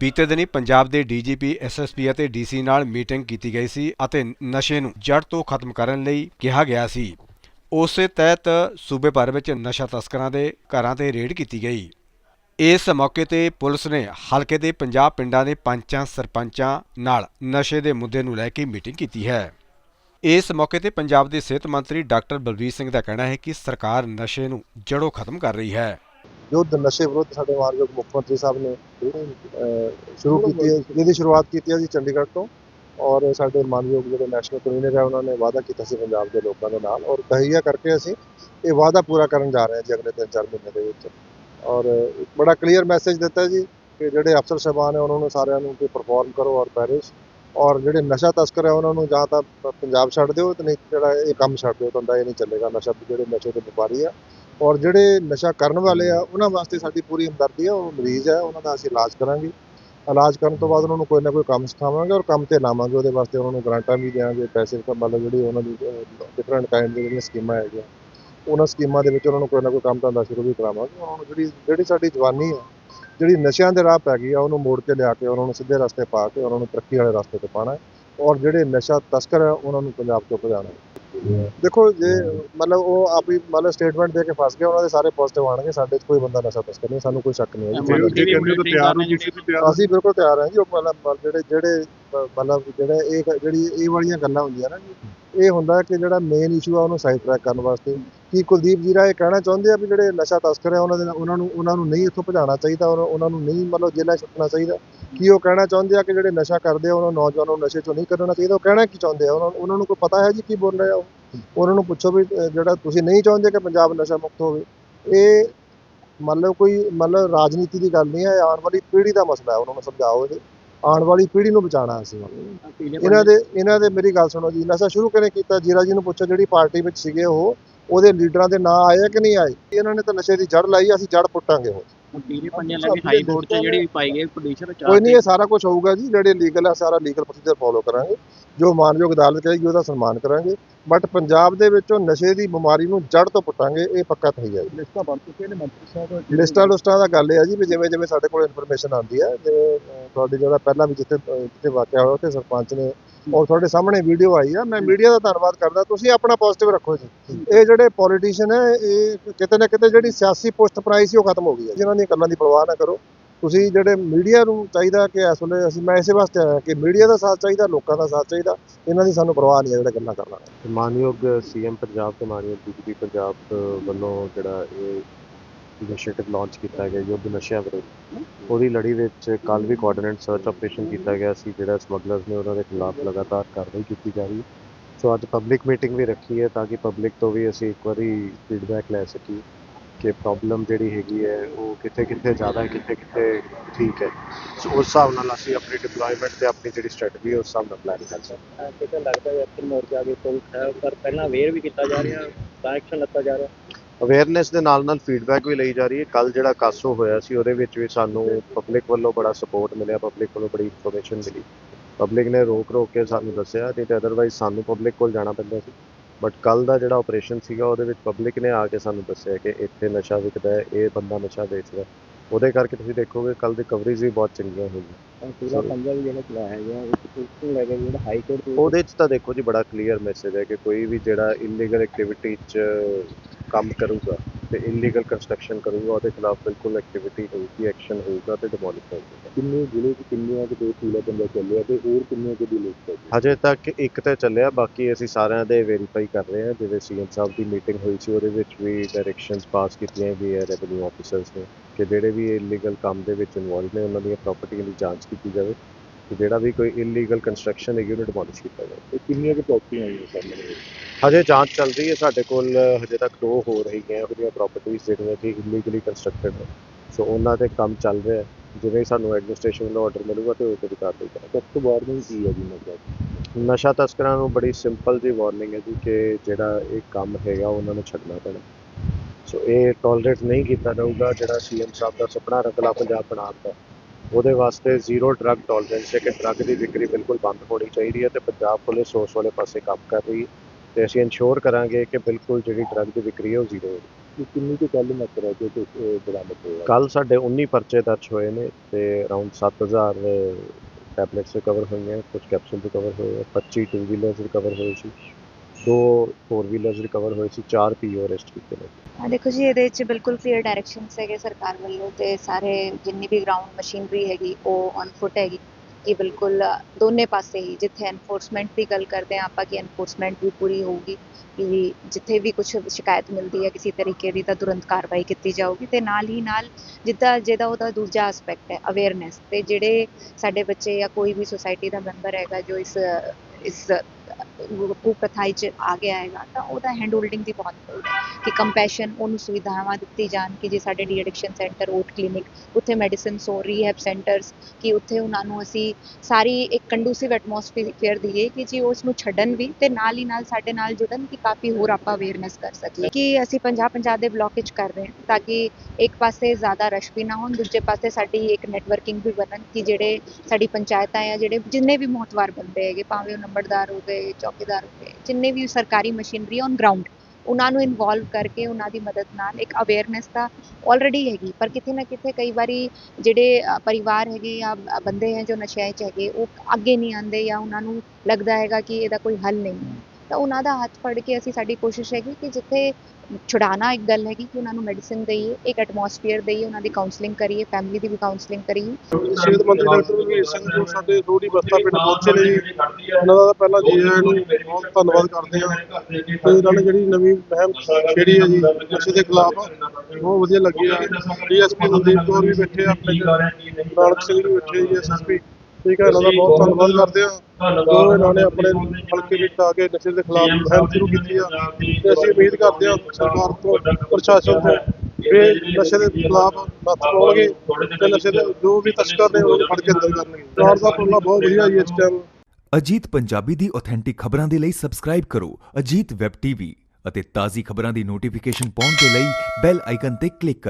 ਬੀਤੇ ਦਿਨੀ ਪੰਜਾਬ ਦੇ ਡੀਜੀਪੀ ਐਸਐਸਪੀ ਅਤੇ ਡੀਸੀ ਨਾਲ ਮੀਟਿੰਗ ਕੀਤੀ ਗਈ ਸੀ ਅਤੇ ਨਸ਼ੇ ਨੂੰ ਜੜ ਤੋਂ ਖਤਮ ਕਰਨ ਲਈ ਕਿਹਾ ਗਿਆ ਸੀ। ਉਸੇ ਤਹਿਤ ਸੂਬੇ ਭਰ ਵਿੱਚ ਨਸ਼ਾ ਤਸਕਰਾਂ ਦੇ ਘਰਾਂ ਤੇ ਰੇਡ ਕੀਤੀ ਗਈ। ਇਸ ਮੌਕੇ ਤੇ ਪੁਲਿਸ ਨੇ ਹਲਕੇ ਦੇ 50 ਪਿੰਡਾਂ ਦੇ ਪੰਚਾਂ, ਸਰਪੰਚਾਂ ਨਾਲ ਨਸ਼ੇ ਦੇ ਮੁੱਦੇ ਨੂੰ ਲੈ ਕੇ ਮੀਟਿੰਗ ਕੀਤੀ ਹੈ। ਇਸ ਮੌਕੇ ਤੇ ਪੰਜਾਬ ਦੇ ਸਿਹਤ ਮੰਤਰੀ ਡਾਕਟਰ ਬਲਬੀਰ ਸਿੰਘ ਦਾ ਕਹਿਣਾ ਹੈ ਕਿ ਸਰਕਾਰ ਨਸ਼ੇ ਨੂੰ ਜੜੋਂ ਖਤਮ ਕਰ ਰਹੀ ਹੈ। ਯੁੱਧ ਨਸ਼ੇ ਵਿਰੁੱਧ ਸਾਡੇ ਮਾਨਯੋਗ ਮੁੱਖ ਮੰਤਰੀ ਸਾਹਿਬ ਨੇ ਸ਼ੁਰੂ ਕੀਤੀ ਹੈ, ਜਿਹਦੀ ਸ਼ੁਰੂਆਤ ਕੀਤੀ ਹੈ ਜੀ ਚੰਡੀਗੜ੍ਹ ਤੋਂ। ਔਰ ਸਾਡੇ ਮਾਨਯੋਗ ਜਿਹੜੇ ਨੈਸ਼ਨਲ ਕਨਵੀਨਰ ਹੈ, ਉਹਨਾਂ ਨੇ ਵਾਅਦਾ ਕੀਤਾ ਸੀ ਪੰਜਾਬ ਦੇ ਲੋਕਾਂ ਦੇ ਨਾਲ। ਔਰ ਤਹੀਆ ਕਰਕੇ ਅਸੀਂ ਇਹ ਵਾਅਦਾ ਪੂਰਾ ਕਰਨ ਜਾ ਰਹੇ ਹਾਂ ਜੀ ਅਗਲੇ 3-4 ਮਹੀਨੇ ਦੇ ਵਿੱਚ। ਔਰ ਬੜਾ ਕਲੀਅਰ ਮੈਸੇਜ ਦਿੱਤਾ ਜੀ ਕਿ ਜਿਹੜੇ ਅਫਸਰ ਸਾਹਿਬਾਨ ਹੈ, ਉਹਨਾਂ ਨੂੰ ਸਾਰਿਆਂ ਨੂੰ ਕਿ ਪਰਫਾਰਮ ਕਰੋ ਔਰ ਪੈਰਿਸ਼ ਔਰ ਜਿਹੜੇ ਨਸ਼ਾ ਤਸਕਰ ਹੈ, ਉਹਨਾਂ ਨੂੰ ਜਾਂ ਤਾਂ ਪੰਜਾਬ ਛੱਡ ਦਿਓ, ਤੇ ਨਹੀਂ ਜਿਹੜਾ ਇਹ ਕੰਮ ਛੱਡ ਦਿਓ, ਤਾਂ ਇਹ ਨਹੀਂ ਚੱਲੇਗਾ। ਨਸ਼ਾ ਜਿਹੜੇ ਨਸ਼ੇ ਦੇ ਵਪਾਰੀ ਆ ਔਰ ਜਿਹੜੇ ਨਸ਼ਾ ਕਰਨ ਵਾਲੇ ਆ, ਉਹਨਾਂ ਵਾਸਤੇ ਸਾਡੀ ਪੂਰੀ ਹਮਦਰਦੀ ਆ, ਉਹ ਮਰੀਜ਼ ਆ, ਉਹਨਾਂ ਦਾ ਅਸੀਂ ਇਲਾਜ ਕਰਾਂਗੇ। ਇਲਾਜ ਕਰਨ ਤੋਂ ਬਾਅਦ ਉਹਨਾਂ ਨੂੰ ਕੋਈ ਨਾ ਕੋਈ ਕੰਮ ਸਿਖਾਵਾਂਗੇ ਔਰ ਕੰਮ ਤੇ ਲਾਵਾਂਗੇ, ਉਹਦੇ ਵਾਸਤੇ ਉਹਨਾਂ ਨੂੰ ਗ੍ਰਾਂਟਾਂ ਵੀ ਦੇਵਾਂਗੇ ਪੈਸੇ ਮਤਲਬ ਜਿਹੜੀ ਉਹਨਾਂ ਦੀ ਡਿਫਰੈਂਟ ਕਾਈਂਡ ਦੀ ਜਿਹੜੀਆਂ ਸਕੀਮਾਂ ਹੈਗੀਆਂ, ਉਹਨਾਂ ਸਕੀਮਾਂ ਦੇ ਵਿੱਚ ਉਹਨਾਂ ਨੂੰ ਕੋਈ ਨਾ ਕੋਈ ਕੰਮ ਧੰਦਾ ਸ਼ੁਰੂ ਵੀ ਕਰਾਵਾਂਗੇ। ਉਹਨਾਂ ਨੂੰ ਜਿਹੜੀ ਜਿਹੜੀ ਸਾਡੀ ਜਵਾਨੀ ਆ, ਜਿਹੜੀ ਨਸ਼ਿਆਂ ਦੇ ਰਾਹ ਪੈ ਗਈ ਆ, ਉਹਨੂੰ ਮੋੜ ਕੇ ਲਿਆ ਕੇ ਉਹਨਾਂ ਨੂੰ ਸਿੱਧੇ ਰਸਤੇ ਪਾ ਕੇ ਉਹਨਾਂ ਨੂੰ ਤਰੱਕੀ ਵਾਲੇ ਰਸਤੇ ਤੇ ਪਾਣਾ ਔਰ ਜਿਹੜੇ ਨਸ਼ਾ ਤਸਕਰ ਆ, ਉਹਨਾਂ ਨੂੰ ਪੰਜਾਬ ਤੋਂ ਭਜਾਣਾ ਦੇਖੋ ਜੇ ਮਤਲਬ ਉਹ ਆਪ ਹੀ ਮਤਲਬ ਸਟੇਟਮੈਂਟ ਦੇ ਕੇ ਫਸ ਗਏ ਉਹਨਾਂ ਦੇ ਸਾਰੇ ਪੋਜ਼ਿਟਿਵ ਆਣਗੇ ਸਾਡੇ 'ਚ ਕੋਈ ਬੰਦਾ ਨਸ਼ਾ ਤਸਕਰ ਨਹੀਂ ਸਾਨੂੰ ਕੋਈ ਸ਼ੱਕ ਨਹੀਂ ਹੈ ਜੀ। ਜੇ ਇਹ ਕਹਿੰਦੇ ਤਾਂ ਤਿਆਰ ਹੋ ਜਿਹੜੇ ਅਸੀਂ ਬਿਲਕੁਲ ਤਿਆਰ ਹਾਂ ਜੀ ਉਹ ਮਤਲਬ ਜਿਹੜੇ ਜਿਹੜੇ ਮਤਲਬ ਜਿਹੜੇ ਇਹ ਜਿਹੜੀ ਇਹ ਵਾਲੀਆਂ ਗੱਲਾਂ ਹੁੰਦੀਆਂ ਨਾ ਜੀ ਇਹ ਹੁੰਦਾ ਕਿ ਜਿਹੜਾ ਮੇਨ ਇਸ਼ੂ ਆ ਉਹਨੂੰ ਸਾਈਡ ਟਰੈਕ ਕਰਨ ਵਾਸਤੇ। ਕੀ ਕੁਲਦੀਪ ਜੀਰਾ ਇਹ ਕਹਿਣਾ ਚਾਹੁੰਦੇ ਆ ਵੀ ਜਿਹੜੇ ਨਸ਼ਾ ਤਸਕਰ ਆ ਉਹਨਾਂ ਦੇ ਨਾਲ- ਉਹਨਾਂ ਨੂੰ ਉਹਨਾਂ ਨੂੰ ਨਹੀਂ ਇੱਥੋਂ ਭਜਾਉਣਾ ਚਾਹੀਦਾ ਔਰ ਉਹਨਾਂ ਨੂੰ ਨਹੀਂ ਮਤਲਬ ਜੇਲ੍ਹਾਂ 'ਚ ਸੁੱਟਣਾ ਚਾਹੀਦਾ। ਕੀ ਉਹ ਕਹਿਣਾ ਚਾਹੁੰਦੇ ਆ ਕਿ ਜਿਹੜੇ ਨਸ਼ਾ ਕਰਦੇ ਆ, ਉਹਨਾਂ ਨੂੰ ਨੌਜਵਾਨਾਂ ਨੂੰ ਨਸ਼ੇ 'ਚੋਂ ਨਹੀਂ ਕੱਢਣਾ ਚਾਹੀਦਾ? ਉਹ ਕਹਿਣਾ ਕੀ ਚਾਹੁੰਦੇ ਆ? ਉਹਨਾਂ ਨੂੰ ਕੋਈ ਪਤਾ ਹੈ ਜੀ ਕੀ ਬੋਲ ਰਹੇ ਆ ਉਹਨਾਂ ਨੂੰ ਪੁੱਛੋ ਵੀ ਜਿਹੜਾ ਤੁਸੀਂ ਨਹੀਂ ਚਾਹੁੰਦੇ ਕਿ ਪੰਜਾਬ ਨਸ਼ਾ ਮੁਕਤ ਹੋਵੇ। ਇਹ ਮਤਲਬ ਕੋਈ ਮਤਲਬ ਰਾਜਨੀਤੀ ਦੀ ਗੱਲ ਨਹੀਂ ਹੈ ਆਉਣ ਵਾਲੀ ਪੀੜ੍ਹੀ ਦਾ ਮਸਲਾ ਹੈ, ਉਹਨਾਂ ਨੂੰ ਸਮਝਾਓ ਇਹ ਆਉਣ ਵਾਲੀ ਪੀੜ੍ਹੀ ਨੂੰ ਬਚਾਉਣਾ ਅਸੀਂ। ਇਹਨਾਂ ਦੇ ਇਹਨਾਂ ਦੇ ਮੇਰੀ ਗੱਲ ਸੁਣੋ ਜੀ, ਨਸ਼ਾ ਸ਼ੁਰੂ ਕਿਹਨੇ ਕੀਤਾ? ਜੀਰਾ ਜੀ ਨੂੰ ਪੁੱਛੋ ਜਿਹੜੀ ਪਾਰਟੀ ਵਿੱਚ ਸੀਗੇ ਉਹ, ਉਹਦੇ ਲੀਡਰਾਂ ਦੇ ਨਾਂ ਆਏ ਕਿ ਨਹੀਂ ਆਏ? ਇਹਨਾਂ ਨੇ ਤਾਂ ਨਸ਼ੇ ਦੀ ਜੜ ਲਾਈ, ਅਸੀਂ ਜੜ ਪੁੱਟਾਂਗੇ ਉਹ ਪੀਰੇ ਪੰਜਾਂ ਲੱਗੇ ਹਾਈ ਕੋਰਟ 'ਚ ਜਿਹੜੀ ਵੀ ਪਾਈ ਗਈ ਪੋਜੀਸ਼ਨ ਕੋਈ ਨਹੀਂ ਇਹ ਸਾਰਾ ਕੁਝ ਹੋਊਗਾ ਜੀ ਜਿਹੜੇ ਲੀਗਲ ਆ ਸਾਰਾ ਲੀਗਲ ਪ੍ਰੋਸੀਜਰ ਫੋਲੋ ਕਰਾਂਗੇ। ਜੋ ਮਾਨਯੋਗ ਅਦਾਲਤ ਕਹੇਗੀ ਉਹਦਾ ਸਨਮਾਨ ਕਰਾਂਗੇ। ਬਟ ਪੰਜਾਬ ਦੇ ਵਿੱਚੋਂ ਨਸ਼ੇ ਦੀ ਬਿਮਾਰੀ ਨੂੰ ਜੜ ਤੋਂ ਪੁੱਟਾਂਗੇ ਇਹ ਪੱਕਾ ਤਹੀ ਹੈ ਲਿਸਟਾਂ ਬਣ ਚੁੱਕੀਆਂ ਨੇ ਮੰਤਰੀ ਸਾਹਿਬ। ਲਿਸਟਾਂ ਲੁਸਟਾਂ ਦਾ ਗੱਲ ਇਹ ਹੈ ਜੀ ਵੀ ਜਿਵੇਂ ਜਿਵੇਂ ਸਾਡੇ ਕੋਲ ਇਨਫੋਰਮੇਸ਼ਨ ਆਉਂਦੀ ਹੈ ਜਿਵੇਂ ਤੁਹਾਡੀ ਜਿਹੜਾ ਪਹਿਲਾਂ ਵੀ ਜਿੱਥੇ ਜਿੱਥੇ ਵਾਕਿਆ ਹੋਇਆ ਉੱਥੇ ਸਰਪੰਚ ਨੇ ਔਰ ਤੁਹਾਡੇ ਸਾਹਮਣੇ ਵੀਡੀਓ ਆਈ ਆ ਮੈਂ ਮੀਡੀਆ ਦਾ ਧੰਨਵਾਦ ਕਰਦਾ ਤੁਸੀਂ ਆਪਣਾ ਪੋਜ਼ਿਟਿਵ ਰੱਖੋ ਜੀ। ਇਹ ਜਿਹੜੇ ਪੋਲੀਟੀਸ਼ੀਅਨ ਹੈ ਇਹ ਕਿਤੇ ਨਾ ਕਿਤੇ ਜਿਹੜੀ ਸਿਆਸੀ ਪੁਸ਼ਤ ਪ੍ਰਾਈ ਸੀ ਉਹ ਖਤਮ ਹੋ ਗਈ ਹੈ ਜਿਨ੍ਹਾਂ ਦੀਆਂ ਗੱਲਾਂ ਦੀ ਪਰਵਾਹ ਨਾ ਕਰੋ। ਤੁਸੀਂ ਜਿਹੜੇ ਮੀਡੀਆ ਨੂੰ ਚਾਹੀਦਾ ਕਿ ਇਸ ਵੇਲੇ ਅਸੀਂ, ਮੈਂ ਇਸੇ ਵਾਸਤੇ ਆਇਆ ਕਿ ਮੀਡੀਆ ਦਾ ਸਾਥ ਚਾਹੀਦਾ, ਲੋਕਾਂ ਦਾ ਸਾਥ ਚਾਹੀਦਾ, ਇਹਨਾਂ ਦੀ ਸਾਨੂੰ ਪਰਵਾਹ ਨਹੀਂ ਹੈ ਜਿਹੜਾ ਗੱਲਾਂ ਕਰਨਾ। ਮਾਨਯੋਗ ਸੀਐਮ ਪੰਜਾਬ ਤੇ ਮਾਨਯੋਗ ਡੀਜੀਪੀ ਪੰਜਾਬ ਵੱਲੋਂ ਜਿਹੜਾ ਇਹ ਇਨੀਸ਼ੀਏਟਿਵ ਲਾਂਚ ਕੀਤਾ ਗਿਆ, ਯੁੱਧ ਨਸ਼ਿਆਂ ਵਿਰੁੱਧ, ਉਹਦੀ ਲੜੀ ਵਿੱਚ ਕੱਲ ਵੀ ਕੋਆਰਡੀਨੇਟ ਸਰਚ ਆਪਰੇਸ਼ਨ ਕੀਤਾ ਗਿਆ ਸੀ, ਜਿਹੜਾ ਸਮਗਲਰਸ ਨੇ ਉਹਨਾਂ ਦੇ ਖਿਲਾਫ ਲਗਾਤਾਰ ਕਾਰਵਾਈ ਕੀਤੀ ਜਾ ਰਹੀ ਹੈ। ਸੋ ਅੱਜ ਪਬਲਿਕ ਮੀਟਿੰਗ ਵੀ ਰੱਖੀ ਹੈ ਤਾਂ ਕਿ ਪਬਲਿਕ ਤੋਂ ਵੀ ਅਸੀਂ ਇੱਕ ਵਾਰੀ ਫੀਡਬੈਕ ਲੈ ਸਕੀਏ। ਕਿ ਪ੍ਰੋਬਲਮ ਜਿਹੜੀ ਹੈਗੀ ਹੈ ਉਹ ਕਿੱਥੇ ਕਿੱਥੇ ਜ਼ਿਆਦਾ ਹੈ ਕਿੱਥੇ ਕਿੱਥੇ ਠੀਕ ਹੈ। ਸੋ ਉਸ ਹਿਸਾਬ ਨਾਲ ਅਸੀਂ ਆਪਣੀ ਡਿਪਲੋਇਮੈਂਟ ਤੇ ਆਪਣੀ ਜਿਹੜੀ ਸਟ੍ਰੈਟਜੀ ਉਸ ਹਿਸਾਬ ਨਾਲ ਪਲਾਨ ਕਰ ਸਕਦੇ ਹਾਂ। ਕਿਤੇ ਲੱਗਦਾ ਹੈ ਕਿ ਮੋਰਚਾ ਦੇ ਪੁਲਿਸ ਹੈ ਪਰ ਪਹਿਲਾਂ ਅਵੇਅਰ ਵੀ ਕੀਤਾ ਜਾ ਰਿਹਾ ਤਾਂ ਐਕਸ਼ਨ ਲੱਤਾ ਜਾ ਰਿਹਾ। ਅਵੇਅਰਨੈਸ ਦੇ ਨਾਲ ਨਾਲ ਫੀਡਬੈਕ ਵੀ ਲਈ ਜਾ ਰਹੀ ਹੈ। ਕੱਲ ਜਿਹੜਾ ਕਾਸੋ ਹੋਇਆ ਸੀ ਉਹਦੇ ਵਿੱਚ ਵੀ ਸਾਨੂੰ ਪਬਲਿਕ ਵੱਲੋਂ ਬੜਾ ਸਪੋਰਟ ਮਿਲਿਆ ਪਬਲਿਕ ਵੱਲੋਂ ਬੜੀ ਇਨਫੋਰਮੇਸ਼ਨ ਮਿਲੀ। ਪਬਲਿਕ ਨੇ ਰੋਕ ਰੋਕ ਕੇ ਸਾਨੂੰ ਦੱਸਿਆ ਤੇ ਅਦਰਵਾਈਜ਼ ਸਾਨੂੰ ਪਬਲਿਕ ਕੋਲ ਜਾਣਾ ਪੈਂਦਾ ਸੀ। ਬਟ ਕੱਲ ਦਾ ਜਿਹੜਾ ਆਪਰੇਸ਼ਨ ਸੀਗਾ ਉਹਦੇ ਵਿੱਚ ਪਬਲਿਕ ਨੇ ਆ ਕੇ ਸਾਨੂੰ ਦੱਸਿਆ ਕਿ ਇੱਥੇ ਨਸ਼ਾ ਵਿਕਦਾ ਹੈ ਇਹ ਬੰਦਾ ਨਸ਼ਾ ਵੇਚਦਾ ਹੈ। ਉਹਦੇ ਕਰਕੇ ਤੁਸੀਂ ਦੇਖੋਗੇ ਕੱਲ ਦੀ ਕਵਰੇਜ ਵੀ ਬਹੁਤ ਚੰਗੀਆਂ ਹੋਈਆਂ ਪੂਰਾ ਪੰਜਾਬ ਜਿਹੜਾ ਚਲਾਇਆ ਗਿਆ ਇੱਕ ਪੁਲਿਸ ਨੂੰ ਲੈ ਕੇ ਜਿਹੜਾ ਹਾਈ ਕੋਰਟ ਉਹਦੇ 'ਚ ਤਾਂ ਦੇਖੋ ਜੀ ਬੜਾ ਕਲੀਅਰ ਮੈਸੇਜ ਹੈ ਕਿ ਕੋਈ ਵੀ ਜਿਹੜਾ ਇਲੀਗਲ ਐਕਟੀਵਿਟੀ 'ਚ ਕੰਮ ਕਰੂਗਾ ਤੇ ਇਲੀਗਲ ਕੰਸਟਰਕਸ਼ਨ ਕਰੂਗਾ ਉਹਦੇ ਖਿਲਾਫ ਬਿਲਕੁਲ ਐਕਟੀਵਿਟੀ ਹੋਊਗੀ ਐਕਸ਼ਨ ਹੋਊਗਾ ਤੇ ਡਿਮੋਲਿਸ਼ ਹੋਊਗਾ ਕਿੰਨੇ ਜ਼ਿਲ੍ਹੇ 'ਚ ਕਿੰਨੇ ਕਿ ਦੋ ਫੂਲਾ ਬੰਦਾ ਚੱਲਿਆ ਤੇ ਹੋਰ ਕਿੰਨੇ ਕਿ ਦੀ ਲਿਸਟ ਹੈ ਹਜੇ ਤੱਕ ਇੱਕ ਤੇ ਚੱਲਿਆ ਬਾਕੀ ਅਸੀਂ ਸਾਰਿਆਂ ਦੇ ਵੈਰੀਫਾਈ ਕਰ ਰਹੇ ਹਾਂ ਜਿਵੇਂ ਸੀਐਮ ਸਾਹਿਬ ਦੀ ਮੀਟਿੰਗ ਹੋਈ ਸੀ ਉਹਦੇ ਵਿੱਚ ਵੀ ਡਾਇਰੈਕਸ਼ਨਸ ਪਾਸ ਕੀਤੀਆਂ ਗਈਆਂ ਰੈਵਨਿਊ ਆਫੀਸਰਸ ਨੇ ਕਿ ਜਿਹੜੇ ਵੀ ਇਲੀਗਲ ਕੰਮ ਦੇ ਵਿੱਚ ਇਨਵੋਲਵ ਨੇ ਉਹਨਾਂ ਦੀਆਂ ਪ੍ਰਾਪਰਟੀ ਦੀ ਜਾਂਚ ਕੀਤੀ ਜਾਵੇ। ਤੇ ਜਿਹੜਾ ਵੀ ਕੋਈ ਇਲੀਗਲ ਕੰਸਟਰਕਸ਼ਨ ਹੈਗੀ ਉਹਨੂੰ ਡਿਮੋਲਿਸ਼ ਕੀਤਾ ਜਾਵੇ। ਤੇ ਕਿੰਨੀਆਂ ਕਿ ਪ੍ਰਾਪਰਟੀਆਂ ਆਈਆਂ ਸਾਹਮਣੇ? ਹਜੇ ਜਾਂਚ ਚੱਲ ਰਹੀ ਹੈ ਸਾਡੇ ਕੋਲ ਹਜੇ ਤੱਕ ਦੋ ਹੋ ਰਹੀਆਂ ਜਿਹੀਆਂ ਪ੍ਰਾਪਰਟੀਆਂ ਜਿਹੜੀਆਂ ਕਿ ਇਲੀਗਲੀ ਕੰਸਟਰਕਟਡ ਨੇ। ਸੋ ਉਹਨਾਂ ਤੇ ਕੰਮ ਚੱਲ ਰਿਹਾ ਹੈ ਜਿਵੇਂ ਹੀ ਸਾਨੂੰ ਐਡਮਿਨਿਸਟ੍ਰੇਸ਼ਨ ਵੱਲੋਂ ਆਰਡਰ ਮਿਲੂਗਾ ਤੇ ਉਹ ਤੇ ਕਾਰਵਾਈ ਕਰਾਂਗੇ। ਸਭ ਤੋਂ ਵਾਰਨਿੰਗ ਕੀ ਹੈ ਜੀ ਮਤਲਬ ਨਸ਼ਾ ਤਸਕਰਾਂ ਨੂੰ ਬੜੀ ਸਿੰਪਲ ਜੀ ਵਾਰਨਿੰਗ ਹੈ ਜੀ ਕਿ ਜਿਹੜਾ ਇਹ ਕੰਮ ਹੈਗਾ ਉਹਨਾਂ ਨੂੰ ਛੱਡਣਾ ਪੈਣਾ। ਸੋ ਇਹ ਟੋਲਰੇਟ ਨਹੀਂ ਕੀਤਾ ਜਾਊਗਾ ਜਿਹੜਾ ਸੀਐਮ ਸਾਹਿਬ ਦਾ ਸੁਪਨਾ ਰੰਗਲਾ ਪੰਜਾਬ ਬਣਾਉਣ ਦਾ। ਉਹਦੇ ਵਾਸਤੇ ਜ਼ੀਰੋ ਡਰੱਗ ਟੋਲਰੈਂਸ ਹੈ ਕਿ ਡਰੱਗ ਦੀ ਵਿਕਰੀ ਬਿਲਕੁਲ ਬੰਦ ਹੋਣੀ ਚਾਹੀਦੀ ਹੈ ਤੇ ਪੰਜਾਬ ਪੁਲਿਸ ਉਸ ਵਾਲੇ ਪਾਸੇ ਕੰਮ ਕਰ ਰਹੀ ਹੈ ਤੇ ਅਸੀਂ ਇਨਸ਼ੋਰ ਕਰਾਂਗੇ ਕਿ ਬਿਲਕੁਲ ਜਿਹੜੀ ਡਰੱਗ ਦੀ ਵਿਕਰੀ ਹੈ ਉਹ ਜ਼ੀਰੋ ਹੋਵੇ। ਕਿ ਕਿੰਨੀ ਕੁ ਕੱਲ ਮਾਤਰਾ ਚ ਤੇ ਬਰਾਮਦ ਹੋਇਆ? ਕੱਲ ਸਾਡੇ 19 ਪਰਚੇ ਦਰਜ ਹੋਏ ਨੇ ਤੇ ਅਰਾਊਂਡ 7000 ਟੈਬਲੇਟਸ ਰਿਕਵਰ ਹੋਈਆਂ ਕੁਝ ਕੈਪਸੂਲ ਰਿਕਵਰ ਹੋਏ ਆ, 25 ਟੂ ਵੀਲਰਸ ਰਿਕਵਰ ਹੋਏ ਸੀ। ਦੋ ਫੋਰ ਵੀਲਰਸ ਰਿਕਵਰ ਹੋਏ ਸੀ, ਚਾਰ ਪੀਓ ਅਰੈਸਟ ਕੀਤੇ ਨੇ। ਹਾਂ, ਦੇਖੋ ਜੀ, ਇਹਦੇ ਵਿੱਚ ਬਿਲਕੁਲ ਕਲੀਅਰ ਡਾਇਰੈਕਸ਼ਨਸ ਹੈਗੇ ਸਰਕਾਰ ਵੱਲੋਂ ਤੇ ਸਾਰੇ ਜਿੰਨੀ ਵੀ ਗਰਾਊਂਡ ਮਸ਼ੀਨਰੀ ਹੈਗੀ, ਉਹ ਔਨ ਫੁੱਟ ਹੈਗੀ। ਕਿ ਬਿਲਕੁਲ ਦੋਨੇ ਪਾਸੇ ਹੀ, ਜਿੱਥੇ ਐਨਫੋਰਸਮੈਂਟ ਦੀ ਗੱਲ ਕਰਦੇ ਆ ਆਪਾਂ ਕਿ ਐਨਫੋਰਸਮੈਂਟ ਵੀ ਪੂਰੀ ਹੋਊਗੀ, ਕਿ ਜਿੱਥੇ ਵੀ ਕੁਝ ਸ਼ਿਕਾਇਤ ਮਿਲਦੀ ਹੈ ਕਿਸੇ ਤਰੀਕੇ ਦੀ, ਤਾਂ ਤੁਰੰਤ ਕਾਰਵਾਈ ਕੀਤੀ ਜਾਊਗੀ। ਤੇ ਨਾਲ ਹੀ ਨਾਲ ਜਿੱਦਾਂ, ਜਿਹਦਾ ਉਹਦਾ ਦੂਜਾ ਐਸਪੈਕਟ ਹੈ ਅਵੇਅਰਨੈਸ ਤੇ ਜਿਹੜੇ ਸਾਡੇ ਬੱਚੇ ਜਾਂ ਕੋਈ ਵੀ ਸੁਸਾਇਟੀ ਦਾ ਮੈਂਬਰ ਹੈਗਾ, ਜੋ ਇਸ ਇਸ ਕੁਪਥਾਈ ਚ ਆ ਗਿਆ ਹੈਗਾ, ਤਾਂ ਉਹਦਾ ਹੈਂਡ ਹੋਲਡਿੰਗ ਦੀ ਬਹੁਤ ਲੋੜ ਹੈ ਕਿ ਕੰਪੈਸ਼ਨ ਉਹਨੂੰ ਸੁਵਿਧਾਵਾਂ ਦਿੱਤੀ ਜਾਣ ਕਿ ਜੇ ਸਾਡੇ de addiction centre OAT clinic ਉੱਥੇ ਮੈਡੀਸਿਨਸ ਹੋ ਰੀਹੈਬ ਸੈਂਟਰਸ ਕਿ ਉੱਥੇ ਉਹਨਾਂ ਨੂੰ ਅਸੀਂ ਸਾਰੀ ਇੱਕ ਕੰਡੂਸਿਵ ਐਟਮੋਸਫੇਅਰ ਦਈਏ ਕਿ ਜੀ ਉਸ ਨੂੰ ਛੱਡਣ ਵੀ ਤੇ ਨਾਲ ਹੀ ਨਾਲ ਸਾਡੇ ਨਾਲ ਜੁੜਨ ਕਿ ਕਾਫੀ ਹੋਰ ਆਪਾਂ ਅਵੇਅਰਨੈਸ ਕਰ ਸਕੀਏ। ਕਿ ਅਸੀਂ 50 50 ਦੇ ਬਲਾਕ ਕਰ ਰਹੇ ਹਾਂ ਤਾਂ ਕਿ ਇੱਕ ਪਾਸੇ ਜ਼ਿਆਦਾ ਰਸ਼ ਵੀ ਨਾ ਹੋਣ, ਦੂਜੇ ਪਾਸੇ ਸਾਡੀ ਇੱਕ ਨੈਟਵਰਕਿੰਗ ਵੀ ਬਣਨ ਕਿ ਜਿਹੜੇ ਸਾਡੀ ਪੰਚਾਇਤਾਂ ਆ ਜਿਹੜੇ ਜਿੰਨੇ ਵੀ ਮੋਹਤਵਾਰ ਬੰਦੇ ਹੈਗੇ, ਭਾਵੇਂ ਉਹ ਨੰਬਰਦਾਰ ਹੋ ਗਏ ਚੌਕੀਦਾਰ ਹੋ ਜਿੰਨੇ ਵੀ ਸਰਕਾਰੀ ਮਸ਼ੀਨਰੀ ਔਨ ਗਰਾਊਂਡ ਉਹਨਾਂ ਨੂੰ ਇਨਵੋਲਵ ਕਰਕੇ ਉਹਨਾਂ ਦੀ ਮਦਦ ਨਾਲ ਇੱਕ ਅਵੇਅਰਨੈਸ ਤਾਂ ਆਲਰੇਡੀ ਹੈਗੀ। ਪਰ ਕਿਤੇ ਨਾ ਕਿਤੇ ਕਈ ਵਾਰੀ ਜਿਹੜੇ ਪਰਿਵਾਰ ਹੈਗੇ ਜਾਂ ਬੰਦੇ ਹੈ ਜੋ ਨਸ਼ਿਆਂ 'ਚ ਹੈਗੇ, ਉਹ ਅੱਗੇ ਨਹੀਂ ਆਉਂਦੇ ਜਾਂ ਉਹਨਾਂ ਨੂੰ ਲੱਗਦਾ ਹੈਗਾ ਕਿ ਇਹਦਾ ਕੋਈ ਹੱਲ ਨਹੀਂ। ਹੈ ਤਾਂ ਉਹਨਾਂ ਦਾ ਹੱਥ ਫੜ ਕੇ ਅਸੀਂ ਸਾਡੀ ਕੋਸ਼ਿਸ਼ ਹੈਗੀ ਕਿ ਜਿੱਥੇ ਛੁਡਾਣਾ ਇੱਕ ਗੱਲ ਹੈਗੀ ਕਿ ਉਹਨਾਂ ਨੂੰ ਮੈਡੀਸਿਨ ਦਈਏ, ਇੱਕ ਐਟਮੋਸਫੀਅਰ ਦਈਏ, ਉਹਨਾਂ ਦੀ ਕਾਉਂਸਲਿੰਗ ਕਰੀਏ ਫੈਮਿਲੀ ਦੀ ਵੀ ਕਾਉਂਸਲਿੰਗ ਕਰੀਏ। ਸਿਹਤ ਮੰਤਰੀ ਡਾਕਟਰ ਰਣਵੀਰ ਸਿੰਘ ਜੋ ਸਾਡੇ ਰੋੜੀ ਬਸਤਾ ਪਿੰਡ ਪਹੁੰਚੇ ਨੇ ਜੀ, ਉਹਨਾਂ ਦਾ ਤਾਂ ਪਹਿਲਾਂ ਜੀ ਆਇਆਂ ਨੂੰ ਬਹੁਤ ਧੰਨਵਾਦ ਕਰਦੇ ਹਾਂ। ਤੇ ਇਹਨਾਂ ਨੇ ਜਿਹੜੀ ਨਵੀਂ ਮੁਹਿੰਮ ਛੇੜੀ ਹੈ ਜੀ ਨਸ਼ੇ ਦੇ ਖਿਲਾਫ ਬਹੁਤ ਵਧੀਆ ਲੱਗੀ ਆ। ਡੀਐਸਪੀ ਕੁਲਦੀਪ ਕੌਰ ਵੀ ਬੈਠੇ ਆ, ਆਪਣੇ ਨਾਨਕ ਸਿੰਘ ਵੀ ਬੈਠੇ ਜੀ ਐਸਐਸਪੀ ਠੀਕ ਹੈ ਇਹਨਾਂ ਦਾ ਬਹੁਤ ਧੰਨਵਾਦ ਕਰਦੇ ਆ ਜੋ ਇਹਨਾਂ ਨੇ ਆਪਣੇ ਹਲਕੇ ਵਿੱਚ ਆ ਕੇ ਨਸ਼ੇ ਦੇ ਖਿਲਾਫ ਮੁਹਿੰਮ ਸ਼ੁਰੂ ਕੀਤੀ ਆ। ਤੇ ਅਸੀਂ ਉਮੀਦ ਕਰਦੇ ਹਾਂ ਸਰਕਾਰ ਤੋਂ ਪ੍ਰਸ਼ਾਸਨ ਤੋਂ ਵੀ ਨਸ਼ੇ ਦੇ ਖਿਲਾਫ ਨੱਥ ਪਾਉਣਗੇ ਤੇ ਨਸ਼ੇ ਦੇ ਜੋ ਵੀ ਤਸਕਰ ਨੇ ਉਹਨਾਂ ਫੜ ਕੇ ਅੰਦਰ ਕਰਨਗੇ ਸਰਕਾਰ ਦਾ ਪੱਲਾ ਬਹੁਤ ਵਧੀਆ ਜੀ ਇਸ ਟਾਈਮ ਅਜੀਤ ਪੰਜਾਬੀ ਦੀ ਆਥੈਂਟਿਕ ਖਬਰਾਂ ਦੇ ਲਈ ਸਬਸਕ੍ਰਾਈਬ ਕਰੋ ਅਜੀਤ ਵੈਬ ਟੀਵੀ ਅਤੇ ਤਾਜ਼ੀ ਖਬਰਾਂ ਦੀ ਨੋਟੀਫਿਕੇਸ਼ਨ ਪਾਉਣ ਦੇ ਲਈ ਬੈਲ ਆਈਕਨ ਤੇ ਕਲਿੱਕ ਕਰੋ।